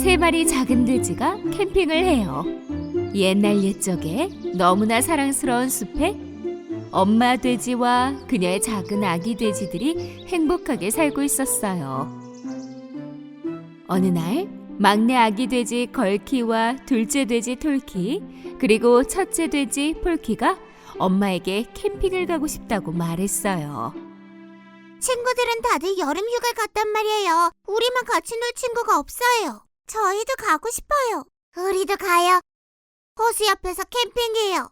세 마리 작은 돼지가 캠핑을 해요. 옛날 옛적에 너무나 사랑스러운 숲에 엄마 돼지와 그녀의 작은 아기 돼지들이 행복하게 살고 있었어요. 어느 날 막내 아기 돼지 걸키와 둘째 돼지 톨키 그리고 첫째 돼지 폴키가 엄마에게 캠핑을 가고 싶다고 말했어요. 친구들은 다들 여름 휴가 갔단 말이에요. 우리만 같이 놀 친구가 없어요. 저희도 가고 싶어요. 우리도 가요. 호수 옆에서 캠핑해요.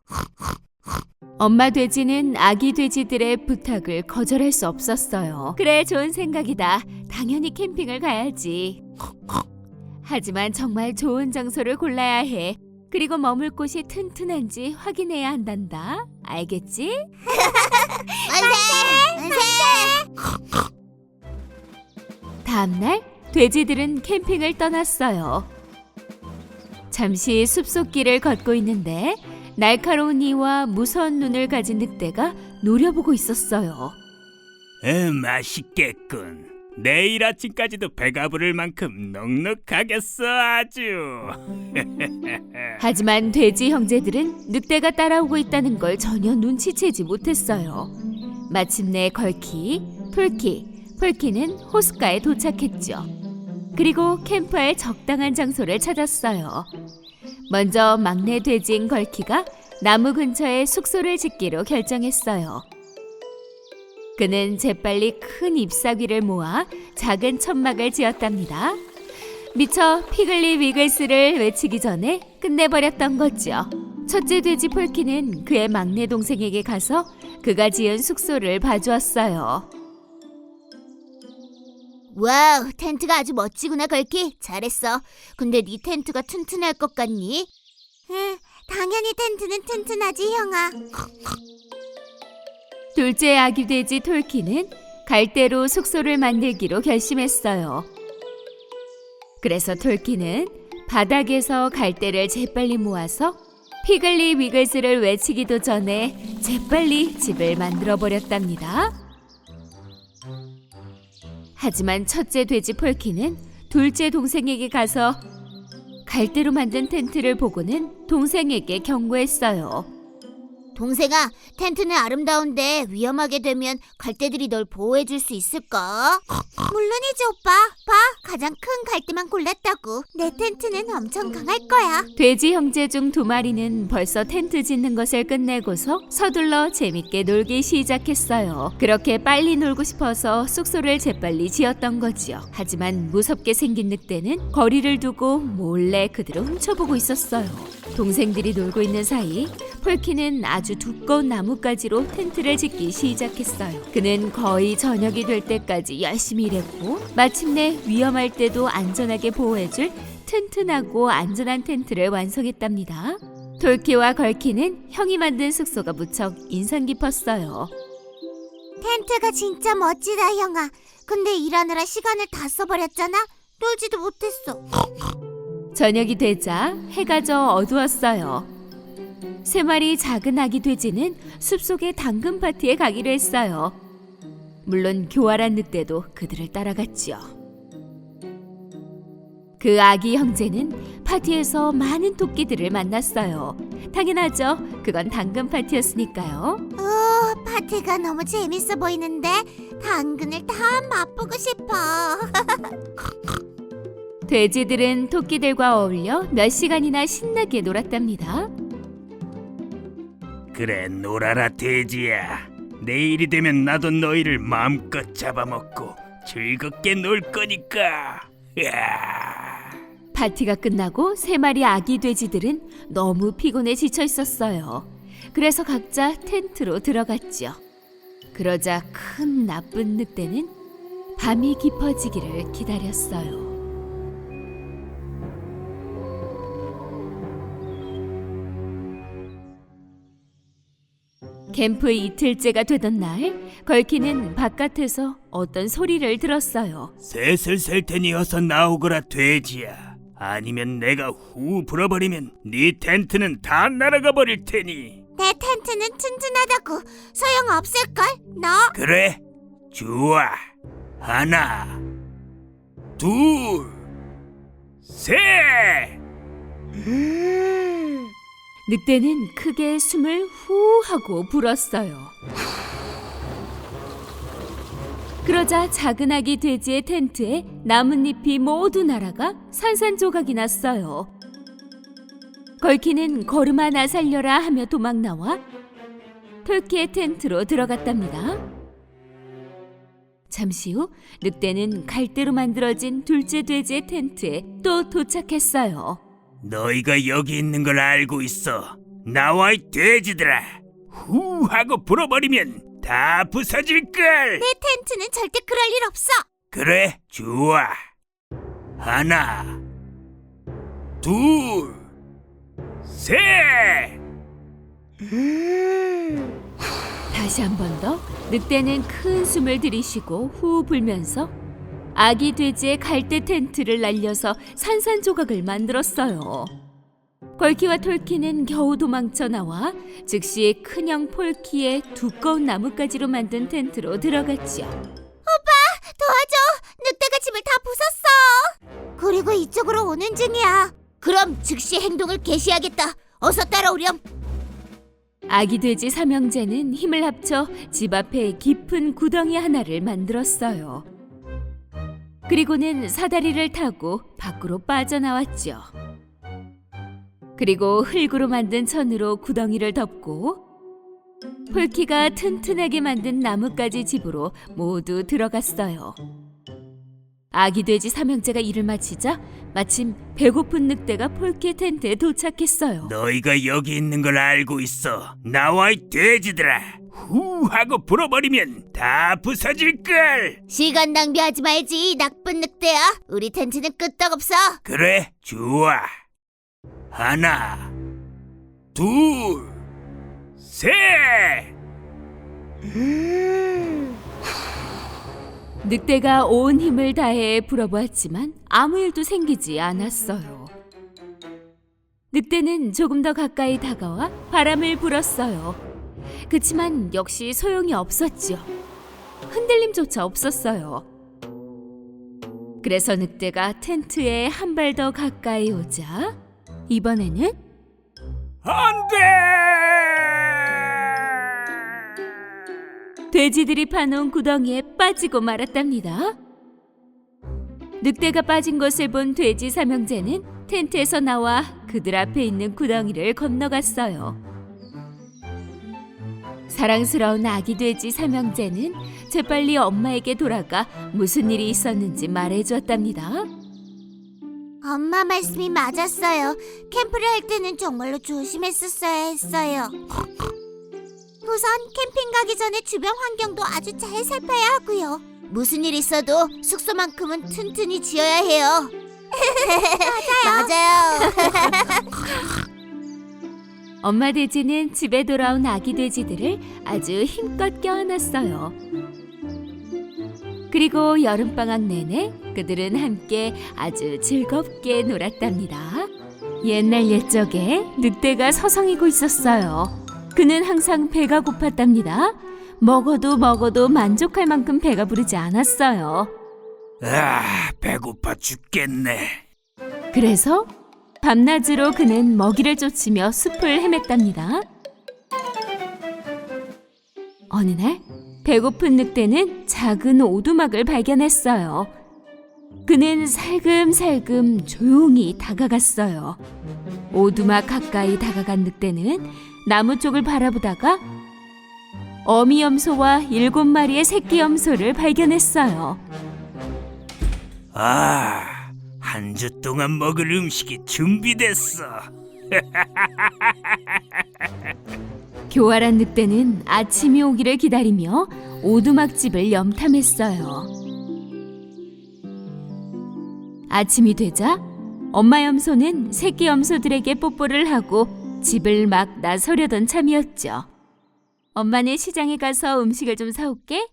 엄마 돼지는 아기 돼지들의 부탁을 거절할 수 없었어요. 그래, 좋은 생각이다. 당연히 캠핑을 가야지. 하지만 정말 좋은 장소를 골라야 해. 그리고 머물 곳이 튼튼한지 확인해야 한단다. 알겠지? 만세! 만세! 다음날 돼지들은 캠핑을 떠났어요. 잠시 숲속길을 걷고 있는데 날카로운 이와 무서운 눈을 가진 늑대가 노려보고 있었어요. 에, 맛있겠군. 내일 아침까지도 배가 부를 만큼 넉넉하겠어 아주. 하지만 돼지 형제들은 늑대가 따라오고 있다는 걸 전혀 눈치채지 못했어요. 마침내 걸키, 톨키, 폴키는 호숫가에 도착했죠. 그리고 캠프할 적당한 장소를 찾았어요. 먼저 막내 돼지인 걸키가 나무 근처에 숙소를 짓기로 결정했어요. 그는 재빨리 큰 잎사귀를 모아 작은 천막을 지었답니다. 미처 피글리 위글스를 외치기 전에 끝내버렸던 거죠. 첫째 돼지 폴키는 그의 막내 동생에게 가서 그가 지은 숙소를 봐주었어요. 와우, 텐트가 아주 멋지구나, 걸키. 잘했어. 근데 네 텐트가 튼튼할 것 같니? 응, 당연히 텐트는 튼튼하지, 형아. 둘째 아기 돼지 톨키는 갈대로 숙소를 만들기로 결심했어요. 그래서 톨키는 바닥에서 갈대를 재빨리 모아서 피글리 위글스를 외치기도 전에 재빨리 집을 만들어 버렸답니다. 하지만 첫째 돼지 폴키는 둘째 동생에게 가서 갈대로 만든 텐트를 보고는 동생에게 경고했어요. 동생아, 텐트는 아름다운데 위험하게 되면 갈대들이 널 보호해줄 수 있을까? 물론이지, 오빠. 봐, 가장 큰 갈대만 골랐다고. 내 텐트는 엄청 강할 거야. 돼지 형제 중 두 마리는 벌써 텐트 짓는 것을 끝내고서 서둘러 재밌게 놀기 시작했어요. 그렇게 빨리 놀고 싶어서 숙소를 재빨리 지었던 거지요. 하지만 무섭게 생긴 늑대는 거리를 두고 몰래 그들을 훔쳐보고 있었어요. 동생들이 놀고 있는 사이 폴키는 아주 두꺼운 나뭇가지로 텐트를 짓기 시작했어요. 그는 거의 저녁이 될 때까지 열심히 일했고 마침내 위험할 때도 안전하게 보호해줄 튼튼하고 안전한 텐트를 완성했답니다. 돌키와 걸키는 형이 만든 숙소가 무척 인상 깊었어요. 텐트가 진짜 멋지다, 형아. 근데 일하느라 시간을 다 써버렸잖아? 놀지도 못했어. 저녁이 되자 해가 져 어두웠어요. 세 마리 작은 아기 돼지는 숲속의 당근 파티에 가기로 했어요. 물론 교활한 늑대도 그들을 따라갔죠. 그 아기 형제는 파티에서 많은 토끼들을 만났어요. 당연하죠. 그건 당근 파티였으니까요. 오, 파티가 너무 재밌어 보이는데 당근을 다 맛보고 싶어. 돼지들은 토끼들과 어울려 몇 시간이나 신나게 놀았답니다. 그래 놀아라 돼지야. 내일이 되면 나도 너희를 마음껏 잡아먹고 즐겁게 놀 거니까. 야. 파티가 끝나고 세 마리 아기 돼지들은 너무 피곤해 지쳐 있었어요. 그래서 각자 텐트로 들어갔죠. 그러자 큰 나쁜 늑대는 밤이 깊어지기를 기다렸어요. 캠프 이틀째가 되던 날, 걸키는 바깥에서 어떤 소리를 들었어요. 셋을 셀 테니 어서 나오거라 돼지야. 아니면 내가 후 불어버리면 네 텐트는 다 날아가 버릴 테니. 내 텐트는 튼튼하다고 소용없을걸? 너? 그래? 좋아. 하나, 둘, 셋. 늑대는 크게 숨을 후 하고 불었어요. 그러자 작은 아기 돼지의 텐트에 나뭇잎이 모두 날아가 산산조각이 났어요. 걸키는 걸음 하나 살려라 하며 도망 나와 톨키의 텐트로 들어갔답니다. 잠시 후 늑대는 갈대로 만들어진 둘째 돼지의 텐트에 또 도착했어요. 너희가 여기 있는 걸 알고 있어. 나와 이 돼지들아. 후 하고 불어버리면 다 부서질 걸. 내 텐트는 절대 그럴 일 없어. 그래, 좋아. 하나, 둘, 셋. 다시 한 번 더 늑대는 큰 숨을 들이쉬고 후 불면서 아기 돼지의 갈대 텐트를 날려서 산산조각을 만들었어요. 걸키와 톨키는 겨우 도망쳐 나와 즉시 큰형 폴키의 두꺼운 나뭇가지로 만든 텐트로 들어갔죠. 도와줘. 늑대가 집을 다 부쉈어. 그리고 이쪽으로 오는 중이야. 그럼 즉시 행동을 개시하겠다. 어서 따라오렴. 아기 돼지 삼형제는 힘을 합쳐 집 앞에 깊은 구덩이 하나를 만들었어요. 그리고는 사다리를 타고 밖으로 빠져나왔죠. 그리고 흙으로 만든 천으로 구덩이를 덮고 폴키가 튼튼하게 만든 나뭇가지 집으로 모두 들어갔어요. 아기 돼지 삼형제가 일을 마치자 마침 배고픈 늑대가 폴키 텐트에 도착했어요. 너희가 여기 있는 걸 알고 있어. 나와 이 돼지들아. 후 하고 불어버리면 다 부서질 걸. 시간 낭비하지 말지. 나쁜 늑대야. 우리 텐트는 끄떡없어. 그래, 좋아. 하나, 둘, 셋. 늑대가 온 힘을 다해 불어보았지만 아무 일도 생기지 않았어요. 늑대는 조금 더 가까이 다가와 바람을 불었어요. 그치만 역시 소용이 없었죠. 흔들림조차 없었어요. 그래서 늑대가 텐트에 한 발 더 가까이 오자 이번에는 안 돼! 돼지들이 파놓은 구덩이에 빠지고 말았답니다. 늑대가 빠진 것을 본 돼지 삼형제는 텐트에서 나와 그들 앞에 있는 구덩이를 건너갔어요. 사랑스러운 아기 돼지 삼형제는 재빨리 엄마에게 돌아가 무슨 일이 있었는지 말해주었답니다. 엄마 말씀이 맞았어요. 캠프를 할 때는 정말로 조심했었어야 했어요. 우선 캠핑 가기 전에 주변 환경도 아주 잘 살펴야 하고요. 무슨 일 있어도 숙소만큼은 튼튼히 지어야 해요. 맞아요. 맞아요. 엄마 돼지는 집에 돌아온 아기 돼지들을 아주 힘껏 껴안았어요. 그리고 여름방학 내내 그들은 함께 아주 즐겁게 놀았답니다. 옛날 옛적에 늑대가 서성이고 있었어요. 그는 항상 배가 고팠답니다. 먹어도 먹어도 만족할 만큼 배가 부르지 않았어요. 아, 배고파 죽겠네. 그래서 밤낮으로 그는 먹이를 쫓으며 숲을 헤맸답니다. 어느 날 배고픈 늑대는 작은 오두막을 발견했어요. 그는 살금살금 조용히 다가갔어요. 오두막 가까이 다가간 늑대는 나무 쪽을 바라보다가 어미 염소와 일곱 마리의 새끼 염소를 발견했어요. 아, 한 주 동안 먹을 음식이 준비됐어. 교활한 늑대는 아침이 오기를 기다리며 오두막집을 염탐했어요. 아침이 되자 엄마 염소는 새끼 염소들에게 뽀뽀를 하고 집을 막 나서려던 참이었죠. 엄마는 시장에 가서 음식을 좀 사올게.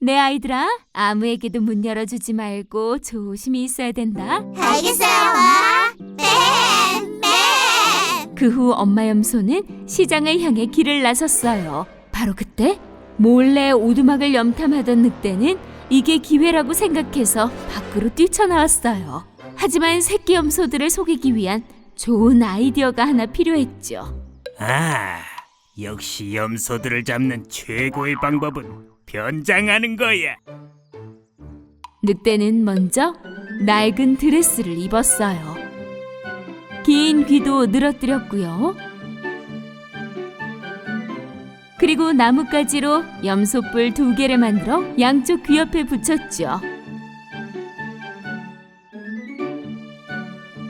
내 아이들아, 아무에게도 문 열어주지 말고 조심히 있어야 된다. 알겠어요, 엄마. 네, 네. 그후 엄마 염소는 시장을 향해 길을 나섰어요. 바로 그때 몰래 오두막을 염탐하던 늑대는 이게 기회라고 생각해서 밖으로 뛰쳐나왔어요. 하지만 새끼 염소들을 속이기 위한 좋은 아이디어가 하나 필요했죠. 아, 역시 염소들을 잡는 최고의 방법은 변장하는 거야. 늑대는 먼저 낡은 드레스를 입었어요. 긴 귀도 늘어뜨렸고요. 그리고 나뭇가지로 염소뿔 두 개를 만들어 양쪽 귀 옆에 붙였죠.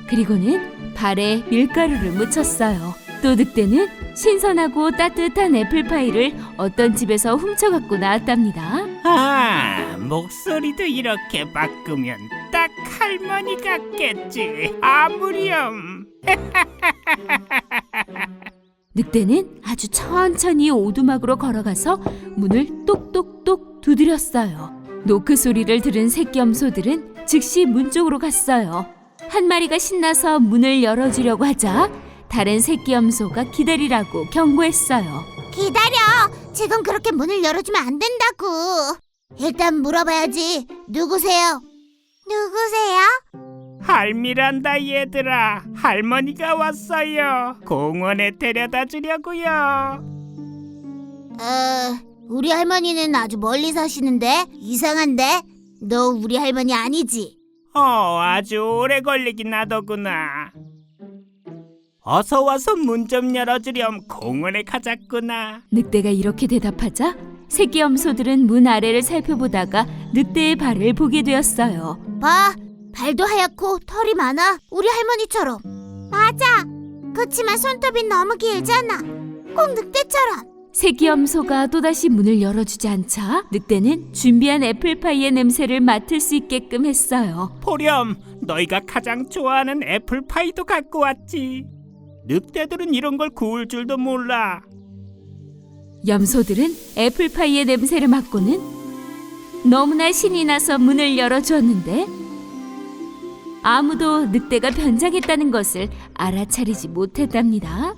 그리고는 발에 밀가루를 묻혔어요. 또 늑대는 신선하고 따뜻한 애플파이를 어떤 집에서 훔쳐갖고 나왔답니다. 아, 목소리도 이렇게 바꾸면 딱 할머니 같겠지. 아무렴. 늑대는 아주 천천히 오두막으로 걸어가서 문을 똑똑똑 두드렸어요. 노크 소리를 들은 새끼 염소들은 즉시 문 쪽으로 갔어요. 한 마리가 신나서 문을 열어주려고 하자 다른 새끼 염소가 기다리라고 경고했어요. 기다려. 지금 그렇게 문을 열어주면 안 된다고. 일단 물어봐야지. 누구세요? 누구세요? 할미란다 얘들아. 할머니가 왔어요. 공원에 데려다 주려고요. 어, 우리 할머니는 아주 멀리 사시는데 이상한데? 너 우리 할머니 아니지? 어, 아주 오래 걸리긴 하더구나. 어서 와서 문 좀 열어주렴. 공원에 가자꾸나. 늑대가 이렇게 대답하자 새끼 염소들은 문 아래를 살펴보다가 늑대의 발을 보게 되었어요. 봐, 발도 하얗고 털이 많아. 우리 할머니처럼. 맞아. 그치만 손톱이 너무 길잖아. 꼭 늑대처럼. 새끼 염소가 또다시 문을 열어주지 않자 늑대는 준비한 애플파이의 냄새를 맡을 수 있게끔 했어요. 보렴, 너희가 가장 좋아하는 애플파이도 갖고 왔지. 늑대들은 이런 걸 구울 줄도 몰라. 염소들은 애플파이의 냄새를 맡고는 너무나 신이 나서 문을 열어주었는데 아무도 늑대가 변장했다는 것을 알아차리지 못했답니다.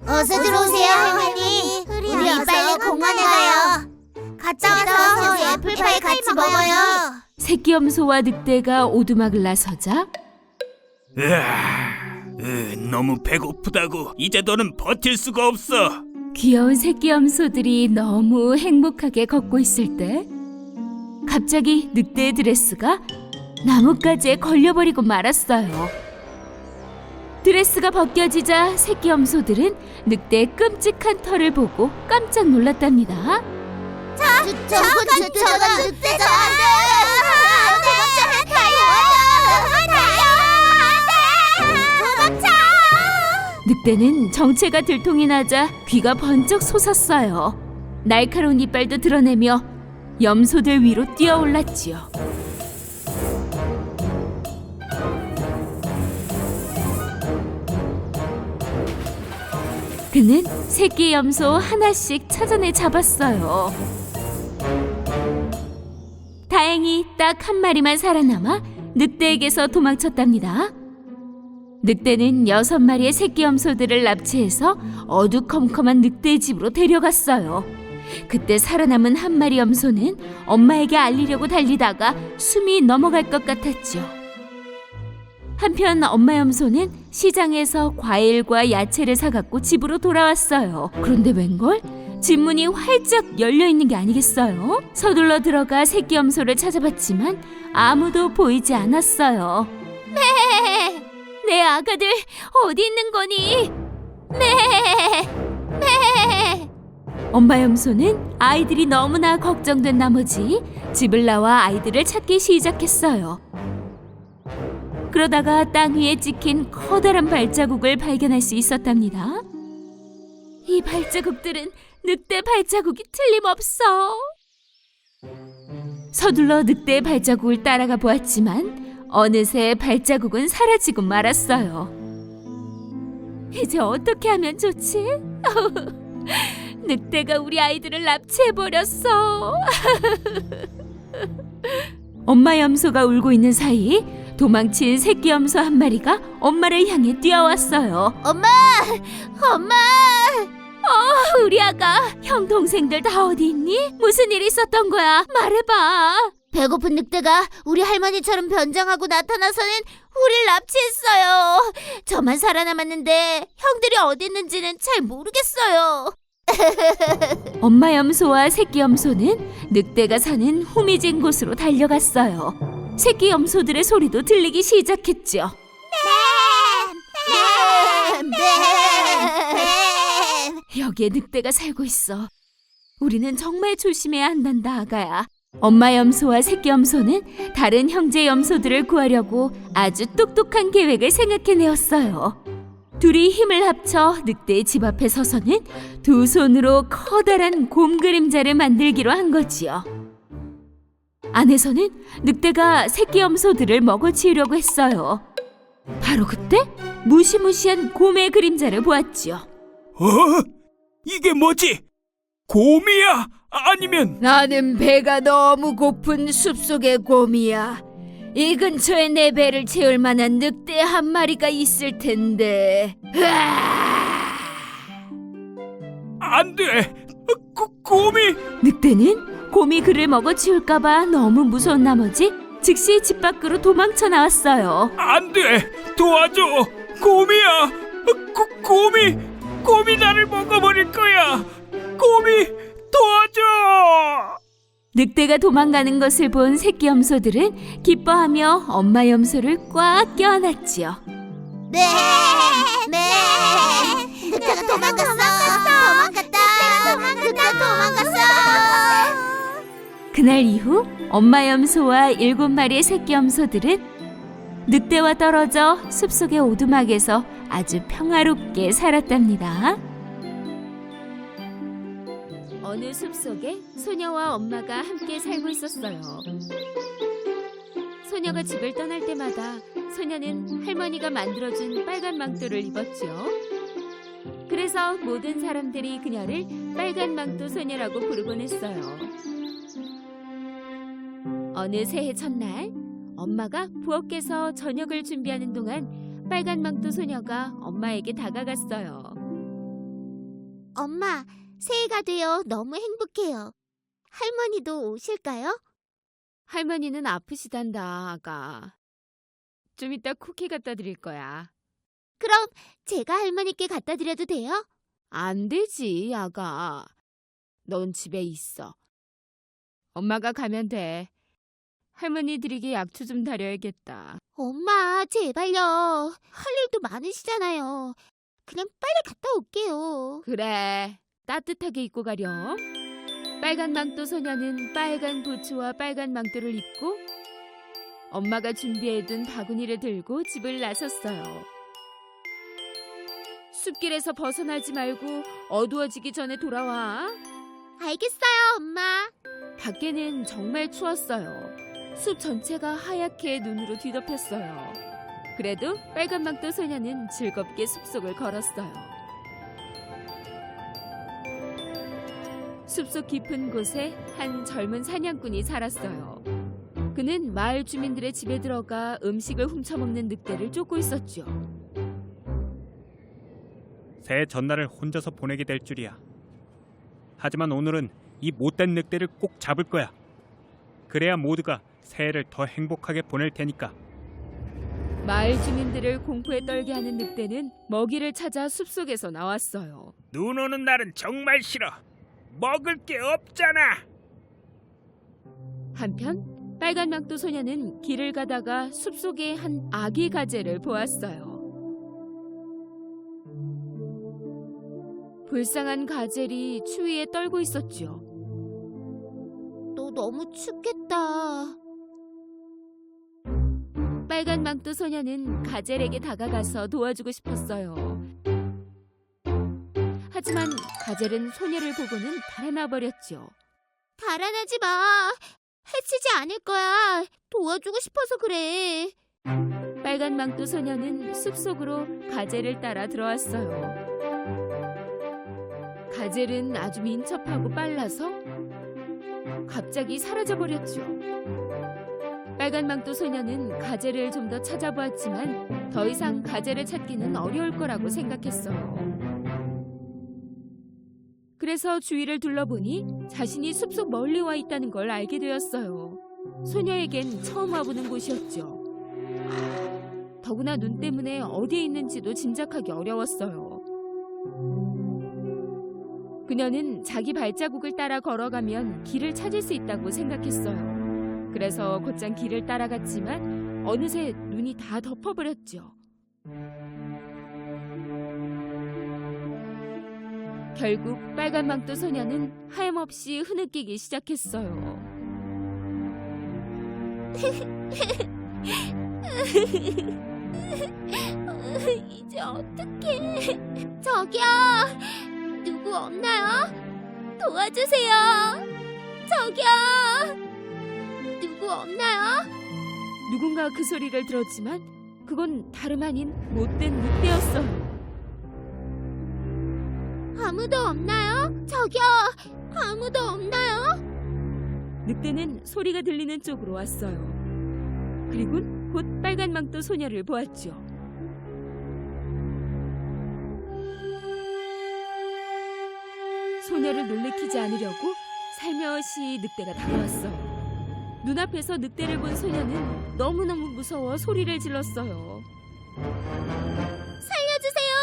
어서 들어오세요, 할머니. 우리 빨리 공원에 가요. 갔다 와서 애플파이 같이 먹어요. 새끼 염소와 늑대가 오두막을 나서자 으아, 으, 너무 배고프다고. 이제 너는 버틸 수가 없어. 귀여운 새끼 염소들이 너무 행복하게 걷고 있을 때 갑자기 늑대의 드레스가 나뭇가지에 걸려버리고 말았어요. 드레스가 벗겨지자 새끼 염소들은 늑대의 끔찍한 털을 보고 깜짝 놀랐답니다. 저건 저건 늑대잖아. 도망쳐, 늑대는 정체가 들통이 나자 귀가 번쩍 솟았어요. 날카로운 이빨도 드러내며 염소들 위로 뛰어올랐지요. 그는 새끼 염소 하나씩 찾아내 잡았어요. 다행히 딱 한 마리만 살아남아 늑대에게서 도망쳤답니다. 늑대는 여섯 마리의 새끼 염소들을 납치해서 어두컴컴한 늑대의 집으로 데려갔어요. 그때 살아남은 한 마리 염소는 엄마에게 알리려고 달리다가 숨이 넘어갈 것 같았죠. 한편 엄마 염소는 시장에서 과일과 야채를 사갖고 집으로 돌아왔어요. 그런데 웬걸? 집 문이 활짝 열려 있는 게 아니겠어요? 서둘러 들어가 새끼 염소를 찾아봤지만 아무도 보이지 않았어요. 네, 내 아가들 어디 있는 거니? 네, 네. 엄마 염소는 아이들이 너무나 걱정된 나머지 집을 나와 아이들을 찾기 시작했어요. 그러다가 땅 위에 찍힌 커다란 발자국을 발견할 수 있었답니다. 이 발자국들은 늑대 발자국이 틀림없어. 서둘러 늑대의 발자국을 따라가 보았지만 어느새 발자국은 사라지고 말았어요. 이제 어떻게 하면 좋지? 늑대가 우리 아이들을 납치해 버렸어. 엄마 염소가 울고 있는 사이 도망친 새끼 염소 한 마리가 엄마를 향해 뛰어왔어요. 엄마, 엄마. 어, 우리 아가 형 동생들 다 어디 있니? 무슨 일 있었던 거야? 말해봐. 배고픈 늑대가 우리 할머니처럼 변장하고 나타나서는 우릴 납치했어요. 저만 살아남았는데 형들이 어디 있는지는 잘 모르겠어요. 엄마 염소와 새끼 염소는 늑대가 사는 후미진 곳으로 달려갔어요. 새끼 염소들의 소리도 들리기 시작했죠. 여기에 늑대가 살고 있어. 우리는 정말 조심해야 한단다, 아가야. 엄마 염소와 새끼 염소는 다른 형제 염소들을 구하려고 아주 똑똑한 계획을 생각해내었어요. 둘이 힘을 합쳐 늑대의 집 앞에 서서는 두 손으로 커다란 곰 그림자를 만들기로 한 거지요. 안에서는 늑대가 새끼 염소들을 먹어치우려고 했어요. 바로 그때 무시무시한 곰의 그림자를 보았지요. 어? 이게 뭐지? 곰이야? 아니면 나는 배가 너무 고픈 숲속의 곰이야. 이 근처에 내 배를 채울 만한 늑대 한 마리가 있을 텐데. 안 돼. 고, 곰이 늑대는 곰이 그를 먹어 치울까봐 너무 무서운 나머지 즉시 집 밖으로 도망쳐 나왔어요. 안 돼. 도와줘. 곰이야. 고, 곰이 곰이 나를 먹어버릴 거야. 곰이 도와 줘. 늑대가 도망가는 것을 본 새끼 염소들은 기뻐하며 엄마 염소를 꽉 껴안았지요. 네, 네. 늑대가 도망갔어. 도망갔다. 늑대가 도망갔어. 그날 이후 엄마 염소와 일곱 마리의 새끼 염소들은 늑대와 떨어져 숲속의 오두막에서 아주 평화롭게 살았답니다. 어느 숲속에 소녀와 엄마가 함께 살고 있었어요. 소녀가 집을 떠날 때마다 소녀는 할머니가 만들어준 빨간 망토를 입었죠. 그래서 모든 사람들이 그녀를 빨간 망토 소녀라고 부르곤 했어요. 어느 새해 첫날 엄마가 부엌에서 저녁을 준비하는 동안 빨간 망토 소녀가 엄마에게 다가갔어요. 엄마, 새해가 되어 너무 행복해요. 할머니도 오실까요? 할머니는 아프시단다, 아가. 좀 이따 쿠키 갖다 드릴 거야. 그럼 제가 할머니께 갖다 드려도 돼요? 안 되지, 아가. 넌 집에 있어. 엄마가 가면 돼. 할머니 드리기 약초 좀 다려야겠다. 엄마, 제발요. 할 일도 많으시잖아요. 그냥 빨리 갔다 올게요. 그래, 따뜻하게 입고 가렴. 빨간 망토 소녀는 빨간 부츠와 빨간 망토를 입고 엄마가 준비해둔 바구니를 들고 집을 나섰어요. 숲길에서 벗어나지 말고 어두워지기 전에 돌아와. 알겠어요, 엄마. 밖에는 정말 추웠어요. 숲 전체가 하얗게 눈으로 뒤덮였어요. 그래도 빨간 망토 소녀는 즐겁게 숲속을 걸었어요. 숲속 깊은 곳에 한 젊은 사냥꾼이 살았어요. 그는 마을 주민들의 집에 들어가 음식을 훔쳐먹는 늑대를 쫓고 있었죠. 새해 전날을 혼자서 보내게 될 줄이야. 하지만 오늘은 이 못된 늑대를 꼭 잡을 거야. 그래야 모두가 새해를 더 행복하게 보낼 테니까. 마을 주민들을 공포에 떨게 하는 늑대는 먹이를 찾아 숲속에서 나왔어요. 눈 오는 날은 정말 싫어. 먹을 게 없잖아. 한편 빨간 망토 소녀는 길을 가다가 숲속에 한 아기 가재를 보았어요. 불쌍한 가젤이 추위에 떨고 있었죠. 너 너무 춥겠다. 빨간 망토 소녀는 가젤에게 다가가서 도와주고 싶었어요. 하지만 가젤은 소녀를 보고는 달아나 버렸죠. 달아나지 마. 해치지 않을 거야. 도와주고 싶어서 그래. 빨간 망토 소녀는 숲속으로 가젤을 따라 들어왔어요. 가젤은 아주 민첩하고 빨라서 갑자기 사라져 버렸죠. 빨간 망토 소녀는 가젤을 좀 더 찾아보았지만 더 이상 가젤을 찾기는 어려울 거라고 생각했어요. 그래서 주위를 둘러보니 자신이 숲속 멀리 와 있다는 걸 알게 되었어요. 소녀에겐 처음 와보는 곳이었죠. 더구나 눈 때문에 어디에 있는지도 짐작하기 어려웠어요. 그녀는 자기 발자국을 따라 걸어가면 길을 찾을 수 있다고 생각했어요. 그래서 곧장 길을 따라갔지만 어느새 눈이 다 덮어버렸죠. 결국 빨간 망토 소녀는 하염없이 흐느끼기 시작했어요. 이제 어떡해. 저기요. 누구 없나요? 도와주세요. 저기요. 누구 없나요? 누군가 그 소리를 들었지만 그건 다름 아닌 못된 늑대였어요. 아무도 없나요? 저기요. 아무도 없나요? 늑대는 소리가 들리는 쪽으로 왔어요. 그리곤 곧 빨간 망토 소녀를 보았죠. 소녀를 놀래키지 않으려고 살며시 늑대가 다가왔어요. 눈앞에서 늑대를 본 소녀는 너무너무 무서워 소리를 질렀어요. 살려주세요.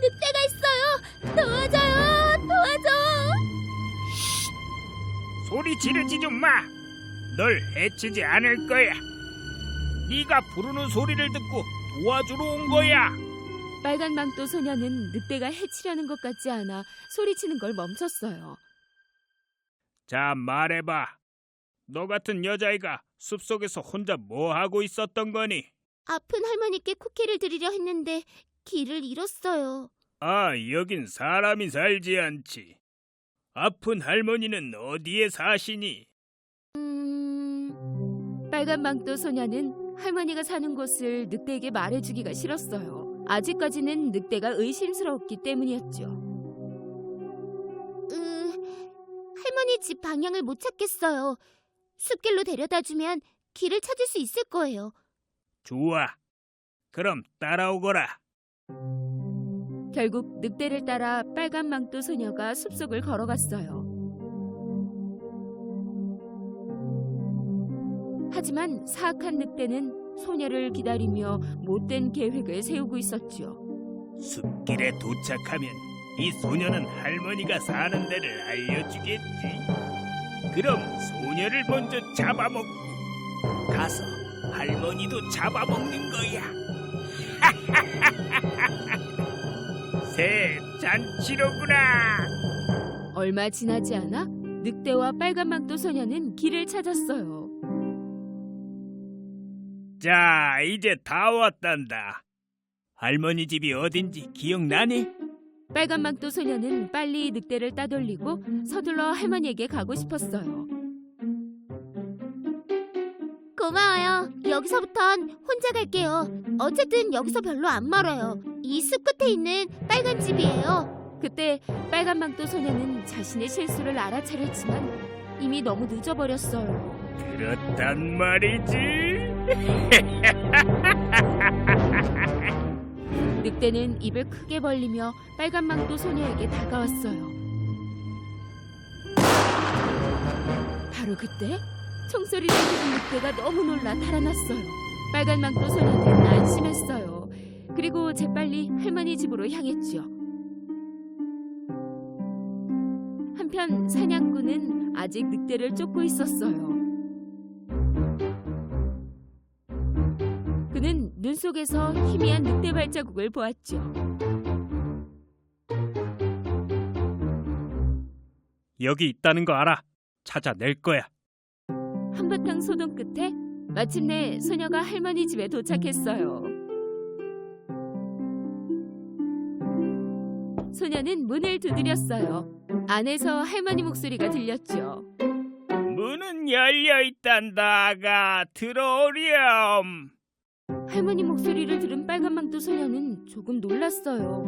늑대가 있어요. 도와줘요. 도와줘. 소리 지르지 좀 마. 널 해치지 않을 거야. 네가 부르는 소리를 듣고 도와주러 온 거야. 빨간 망토 소녀는 늑대가 해치려는 것 같지 않아 소리치는 걸 멈췄어요. 자, 말해봐. 너 같은 여자애가 숲속에서 혼자 뭐 하고 있었던 거니? 아픈 할머니께 쿠키를 드리려 했는데 길을 잃었어요. 아, 여긴 사람이 살지 않지. 아픈 할머니는 어디에 사시니? 음, 빨간 망토 소녀는 할머니가 사는 곳을 늑대에게 말해주기가 싫었어요. 아직까지는 늑대가 의심스러웠기 때문이었죠. 으, 할머니 집 방향을 못 찾겠어요. 숲길로 데려다 주면 길을 찾을 수 있을 거예요. 좋아. 그럼 따라오거라. 결국 늑대를 따라 빨간 망토 소녀가 숲속을 걸어갔어요. 하지만 사악한 늑대는 소녀를 기다리며 못된 계획을 세우고 있었죠. 숲길에 도착하면 이 소녀는 할머니가 사는 데를 알려주겠지. 그럼 소녀를 먼저 잡아먹고 가서 할머니도 잡아먹는 거야. 새 잔치로구나. 얼마 지나지 않아 늑대와 빨간 망토 소녀는 길을 찾았어요. 자, 이제 다 왔단다. 할머니 집이 어딘지 기억나니? 빨간 망토 소녀는 빨리 늑대를 따돌리고 서둘러 할머니에게 가고 싶었어요. 고마워요. 여기서부턴 혼자 갈게요. 어쨌든 여기서 별로 안 멀어요. 이 숲 끝에 있는 빨간 집이에요. 그때 빨간 망토 소녀는 자신의 실수를 알아차렸지만 이미 너무 늦어버렸어요. 그렇단 말이지. 늑대는 입을 크게 벌리며 빨간 망토 소녀에게 다가왔어요. 바로 그때 총소리를 들은 늑대가 너무 놀라 달아났어요. 빨간 망토 소녀는 안심했어요. 그리고 재빨리 할머니 집으로 향했죠. 한편 사냥꾼은 아직 늑대를 쫓고 있었어요. 그는 눈 속에서 희미한 늑대 발자국을 보았죠. 여기 있다는 거 알아. 찾아낼 거야. 한바탕 소동 끝에 마침내 소녀가 할머니 집에 도착했어요. 소녀는 문을 두드렸어요. 안에서 할머니 목소리가 들렸죠. 문은 열려 있단다가 들어오렴. 할머니 목소리를 들은 빨간 망토 소녀는 조금 놀랐어요.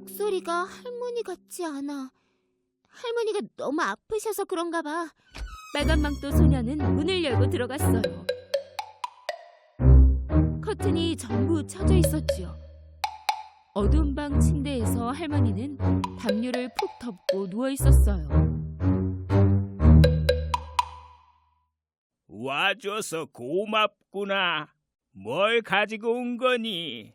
목소리가 할머니 같지 않아. 할머니가 너무 아프셔서 그런가 봐. 빨간 망토 소녀는 문을 열고 들어갔어요. 커튼이 전부 쳐져 있었지요. 어두운 방 침대에서 할머니는 담요를 푹 덮고 누워 있었어요. 와줘서 고맙구나. 뭘 가지고 온 거니?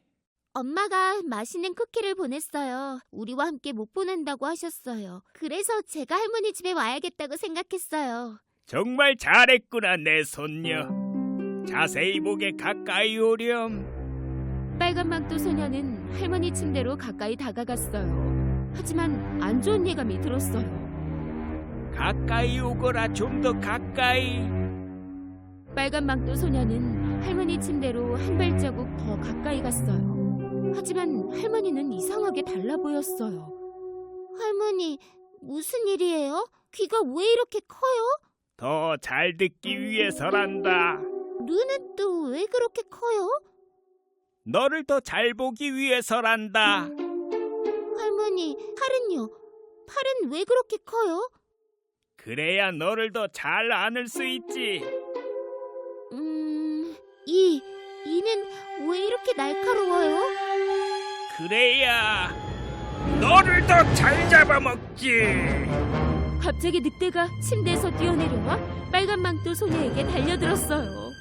엄마가 맛있는 쿠키를 보냈어요. 우리와 함께 못 보낸다고 하셨어요. 그래서 제가 할머니 집에 와야겠다고 생각했어요. 정말 잘했구나, 내 손녀. 자세히 보게 가까이 오렴. 빨간 망토 소녀는 할머니 침대로 가까이 다가갔어요. 하지만 안 좋은 예감이 들었어요. 가까이 오거라, 좀 더 가까이. 빨간 망토 소녀는 할머니 침대로 한 발자국 더 가까이 갔어요. 하지만 할머니는 이상하게 달라 보였어요. 할머니, 무슨 일이에요? 귀가 왜 이렇게 커요? 더 잘 듣기 위해서란다. 눈은 또 왜 그렇게 커요? 너를 더 잘 보기 위해서란다. 할머니, 팔은요? 팔은 왜 그렇게 커요? 그래야 너를 더 잘 안을 수 있지. 음, 이, 이는 왜 이렇게 날카로워요? 그래야 너를 더 잘 잡아먹지. 갑자기 늑대가 침대에서 뛰어내려와 빨간 망토 소녀에게 달려들었어요.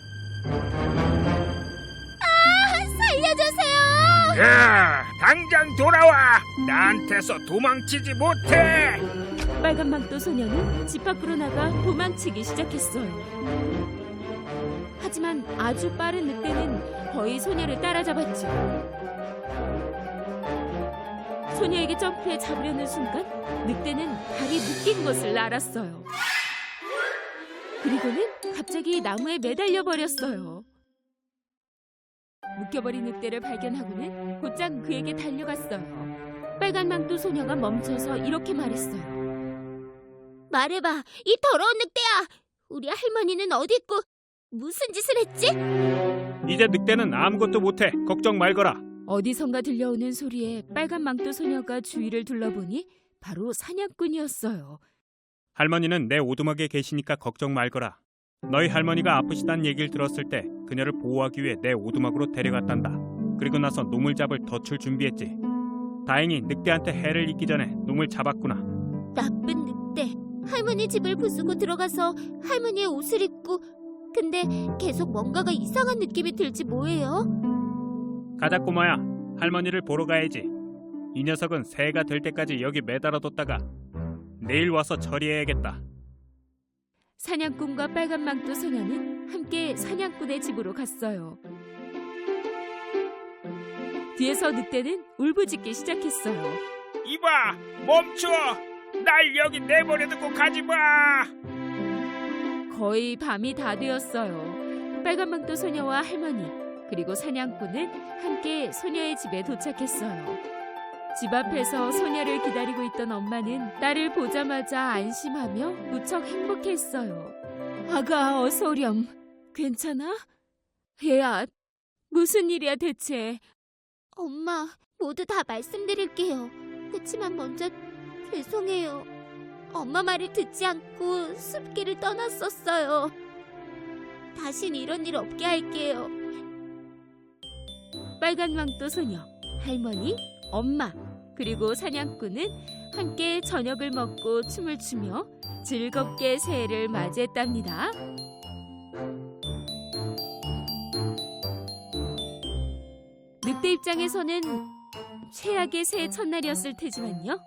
살려주세요! 야, 당장 돌아와. 나한테서 도망치지 못해. 빨간 망토 소녀는 집 밖으로 나가 도망치기 시작했어요. 하지만 아주 빠른 늑대는 거의 소녀를 따라잡았죠. 소녀에게 점프해 잡으려는 순간 늑대는 다리 묶인 것을 알았어요. 그리고는 갑자기 나무에 매달려 버렸어요. 묶여버린 늑대를 발견하고는 곧장 그에게 달려갔어요. 빨간 망토 소녀가 멈춰서 이렇게 말했어요. 말해봐, 이 더러운 늑대야! 우리 할머니는 어디 있고 무슨 짓을 했지? 이제 늑대는 아무것도 못해. 걱정 말거라. 어디선가 들려오는 소리에 빨간 망토 소녀가 주위를 둘러보니 바로 사냥꾼이었어요. 할머니는 내 오두막에 계시니까 걱정 말거라. 너희 할머니가 아프시다는 얘기를 들었을 때 그녀를 보호하기 위해 내 오두막으로 데려갔단다. 그리고 나서 놈을 잡을 덫을 준비했지. 다행히 늑대한테 해를 입기 전에 놈을 잡았구나. 나쁜 늑대. 할머니 집을 부수고 들어가서 할머니의 옷을 입고 근데 계속 뭔가가 이상한 느낌이 들지 뭐예요? 가자 꼬마야. 할머니를 보러 가야지. 이 녀석은 새해가 될 때까지 여기 매달아뒀다가 내일 와서 처리해야겠다. 사냥꾼과 빨간 망토 소녀는 함께 사냥꾼의 집으로 갔어요. 뒤에서 늑대는 울부짖기 시작했어요. 이봐, 멈춰. 날 여기 내버려두고 가지 마. 거의 밤이 다 되었어요. 빨간 망토 소녀와 할머니 그리고 사냥꾼은 함께 소녀의 집에 도착했어요. 집 앞에서 소녀를 기다리고 있던 엄마는 딸을 보자마자 안심하며 무척 행복했어요. 아가 어서 오렴. 괜찮아? 얘야 무슨 일이야 대체? 엄마, 모두 다 말씀드릴게요. 그치만 먼저 죄송해요. 엄마 말을 듣지 않고 숲길을 떠났었어요. 다신 이런 일 없게 할게요. 빨간 망토 소녀, 할머니, 엄마, 그리고 사냥꾼은 함께 저녁을 먹고 춤을 추며 즐겁게 새해를 맞이했답니다. 늑대 입장에서는 최악의 새해 첫날이었을 테지만요.